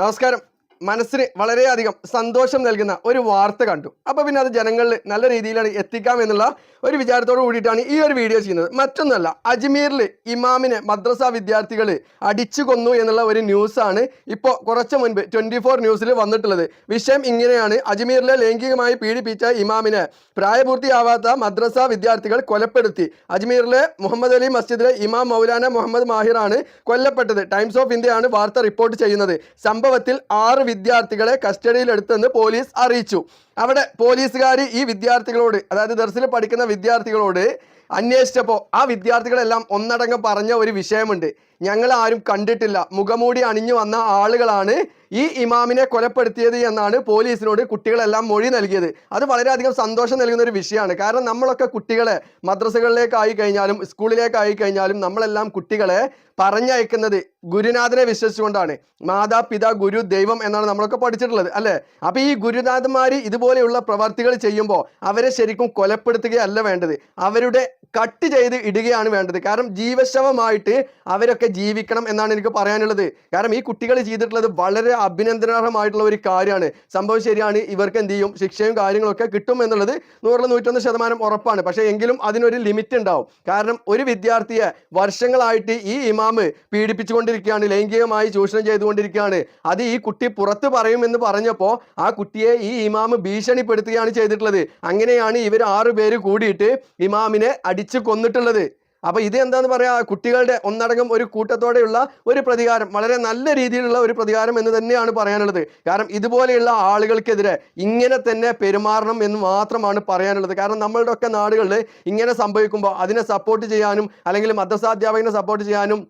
നമസ്കാരം മനസ്സിന് വളരെയധികം സന്തോഷം നൽകുന്ന ഒരു വാർത്ത കണ്ടു. അപ്പോൾ പിന്നെ അത് ജനങ്ങളിൽ നല്ല രീതിയിലാണ് എത്തിക്കാം എന്നുള്ള ഒരു വിചാരത്തോട് കൂടിയിട്ടാണ് ഈ ഒരു വീഡിയോ ചെയ്യുന്നത്. മറ്റൊന്നല്ല അജ്മീറിൽ ഇമാമിനെ മദ്രസ വിദ്യാർത്ഥികൾ അടിച്ചു കൊന്നു എന്നുള്ള ഒരു ന്യൂസാണ് ഇപ്പോൾ കുറച്ച് മുൻപ് ട്വന്റി ഫോർ ന്യൂസിൽ വന്നിട്ടുള്ളത്. വിഷയം ഇങ്ങനെയാണ്. അജ്മീറിലെ ലൈംഗികമായി പീഡിപ്പിച്ച ഇമാമിനെ പ്രായപൂർത്തിയാവാത്ത മദ്രസ വിദ്യാർത്ഥികൾ കൊലപ്പെടുത്തി. അജ്മീറിലെ മുഹമ്മദ് അലി മസ്ജിദിലെ ഇമാം മൗലാന മുഹമ്മദ് മാഹിറാണ് കൊല്ലപ്പെട്ടത്. ടൈംസ് ഓഫ് ഇന്ത്യയാണ് വാർത്ത റിപ്പോർട്ട് ചെയ്യുന്നത്. സംഭവത്തിൽ ആറ് വിദ്യാർത്ഥികളെ കസ്റ്റഡിയിലെടുത്തെന്ന് പോലീസ് അറിയിച്ചു. അവിടെ പോലീസുകാർ ഈ വിദ്യാർത്ഥികളോട് അതായത് ദർസിൽ പഠിക്കുന്ന വിദ്യാർത്ഥികളോട് അന്വേഷിച്ചപ്പോൾ ആ വിദ്യാർത്ഥികളെല്ലാം ഒന്നടങ്കം പറഞ്ഞ ഒരു വിഷയമുണ്ട്. ഞങ്ങൾ ആരും കണ്ടിട്ടില്ല. മുഖമൂടി അണിഞ്ഞു വന്ന ആളുകളാണ് ഈ ഇമാമിനെ കൊലപ്പെടുത്തിയത് എന്നാണ് പോലീസിനോട് കുട്ടികളെല്ലാം മൊഴി നൽകിയത്. അത് വളരെയധികം സന്തോഷം നൽകുന്ന ഒരു വിഷയമാണ്. കാരണം നമ്മളൊക്കെ കുട്ടികളെ മദ്രസകളിലേക്കായി കഴിഞ്ഞാലും സ്കൂളിലേക്കായി കഴിഞ്ഞാലും നമ്മളെല്ലാം കുട്ടികളെ പറഞ്ഞയക്കുന്നത് ഗുരുനാഥനെ വിശ്വസിച്ചുകൊണ്ടാണ്. മാതാപിതാ ഗുരു ദൈവം എന്നാണ് നമ്മളൊക്കെ പഠിച്ചിട്ടുള്ളത് അല്ലേ? അപ്പൊ ഈ ഗുരുനാഥന്മാർ ഇതുപോലെയുള്ള പ്രവർത്തികൾ ചെയ്യുമ്പോൾ അവരെ ശരിക്കും കൊലപ്പെടുത്തുകയല്ല വേണ്ടത്. അവരുടെ കട്ട് ചെയ്ത് ഇടുകയാണ് വേണ്ടത്. കാരണം ജീവശവമായിട്ട് അവരൊക്കെ ജീവിക്കണം എന്നാണ് എനിക്ക് പറയാനുള്ളത്. കാരണം ഈ കുട്ടികൾ ചെയ്തിട്ടുള്ളത് വളരെ അഭിനന്ദനാർഹമായിട്ടുള്ള ഒരു കാര്യമാണ്. സംഭവം ശരിയാണ് ഇവർക്ക് എന്ത് ചെയ്യും? ശിക്ഷയും കാര്യങ്ങളൊക്കെ കിട്ടും എന്നുള്ളത് നൂറിൽ നൂറ്റൊന്ന് ശതമാനം ഉറപ്പാണ്. പക്ഷേ എങ്കിലും അതിനൊരു ലിമിറ്റ് ഉണ്ടാവും. കാരണം ഒരു വിദ്യാർത്ഥിയെ വർഷങ്ങളായിട്ട് ഈ ഇമാമ് പീഡിപ്പിച്ചുകൊണ്ടിരിക്കുകയാണ് ലൈംഗികമായി ചൂഷണം ചെയ്തുകൊണ്ടിരിക്കുകയാണ്. അത് ഈ കുട്ടി പുറത്ത് പറയുമെന്ന് പറഞ്ഞപ്പോൾ ആ കുട്ടിയെ ഈ ഇമാമ് ഭീഷണിപ്പെടുത്തുകയാണ് ചെയ്തിട്ടുള്ളത്. അങ്ങനെയാണ് ഇവർ ആറു പേര് കൂടിയിട്ട് ഇമാമിനെ അടിച്ചു കൊന്നിട്ടുള്ളത്. അപ്പൊ ഇത് എന്താന്ന് പറയാ കുട്ടികളുടെ ഒന്നടങ്കം ഒരു കൂട്ടത്തോടെയുള്ള ഒരു പ്രതികാരം വളരെ നല്ല രീതിയിലുള്ള ഒരു പ്രതികാരം എന്ന് തന്നെയാണ് പറയാനുള്ളത്. കാരണം ഇതുപോലെയുള്ള ആളുകൾക്കെതിരെ ഇങ്ങനെ തന്നെ പെരുമാറണം എന്ന് മാത്രമാണ് പറയാനുള്ളത്. കാരണം നമ്മളുടെ ഒക്കെ നാടുകളിൽ ഇങ്ങനെ സംഭവിക്കുമ്പോൾ അതിനെ സപ്പോർട്ട് ചെയ്യാനും അല്ലെങ്കിൽ മദ്രസാധ്യാപകനെ സപ്പോർട്ട് ചെയ്യാനും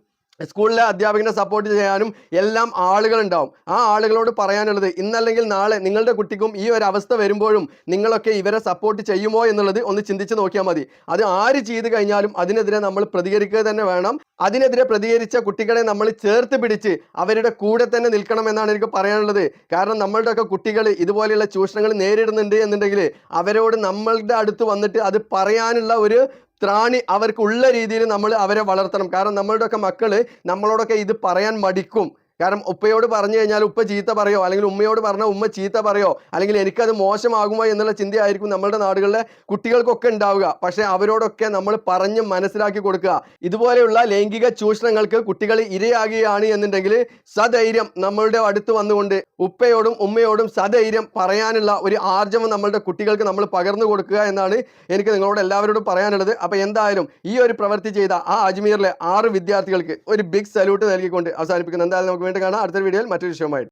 സ്കൂളിലെ അധ്യാപകനെ സപ്പോർട്ട് ചെയ്യാനും എല്ലാം ആളുകളുണ്ടാവും. ആ ആളുകളോട് പറയാനുള്ളത് ഇന്നല്ലെങ്കിൽ നാളെ നിങ്ങളുടെ കുട്ടിക്കും ഈ ഒരു അവസ്ഥ വരുമ്പോഴും നിങ്ങളൊക്കെ ഇവരെ സപ്പോർട്ട് ചെയ്യുമോ എന്നുള്ളത് ഒന്ന് ചിന്തിച്ച് നോക്കിയാൽ മതി. അത് ആര് ചെയ്ത് കഴിഞ്ഞാലും അതിനെതിരെ നമ്മൾ പ്രതികരിക്കുക തന്നെ വേണം. അതിനെതിരെ പ്രതികരിച്ച കുട്ടികളെ നമ്മൾ ചേർത്ത് പിടിച്ച് അവരുടെ കൂടെ തന്നെ നിൽക്കണം എന്നാണ് എനിക്ക് പറയാനുള്ളത്. കാരണം നമ്മളുടെയൊക്കെ കുട്ടികൾ ഇതുപോലെയുള്ള ചൂഷണങ്ങൾ നേരിടുന്നുണ്ട് എന്നുണ്ടെങ്കിൽ അവരോട് നമ്മളുടെ അടുത്ത് വന്നിട്ട് അത് പറയാനുള്ള ഒരു ത്രാണി അവർക്കുള്ള രീതിയിൽ നമ്മൾ അവരെ വളർത്തണം. കാരണം നമ്മളുടെയൊക്കെ മക്കൾ നമ്മളോടൊക്കെ ഇത് പറയാൻ മടിക്കും. കാരണം ഉപ്പയോട് പറഞ്ഞു കഴിഞ്ഞാൽ ഉപ്പ ചീത്ത പറയോ? അല്ലെങ്കിൽ ഉമ്മയോട് പറഞ്ഞാൽ ഉമ്മ ചീത്ത പറയോ? അല്ലെങ്കിൽ എനിക്കത് മോശമാകുമോ എന്നുള്ള ചിന്തയായിരിക്കും നമ്മളുടെ നാടുകളിലെ കുട്ടികൾക്കൊക്കെ ഉണ്ടാവുക. പക്ഷേ അവരോടൊക്കെ നമ്മൾ പറഞ്ഞ് മനസ്സിലാക്കി കൊടുക്കുക. ഇതുപോലെയുള്ള ലൈംഗിക ചൂഷണങ്ങൾക്ക് കുട്ടികൾ ഇരയാകുകയാണ് എന്നുണ്ടെങ്കിൽ സധൈര്യം നമ്മളുടെ അടുത്ത് വന്നുകൊണ്ട് ഉപ്പയോടും ഉമ്മയോടും സധൈര്യം പറയാനുള്ള ഒരു ആർജവം നമ്മളുടെ കുട്ടികൾക്ക് നമ്മൾ പകർന്നു കൊടുക്കുക എന്നാണ് എനിക്ക് നിങ്ങളോട് എല്ലാവരോടും പറയാനുള്ളത്. അപ്പോൾ എന്തായാലും ഈ ഒരു പ്രവൃത്തി ചെയ്ത ആ അജ്മീറിലെ ആറ് വിദ്യാർത്ഥികൾക്ക് ഒരു ബിഗ് സല്യൂട്ട് നൽകിക്കൊണ്ട് അവസാനിപ്പിക്കുന്നു. എന്തായാലും നമുക്ക് വീണ്ടും കാണാം. അടുത്ത വീഡിയോയിൽ മറ്റൊരു വിഷയമായിട്ട്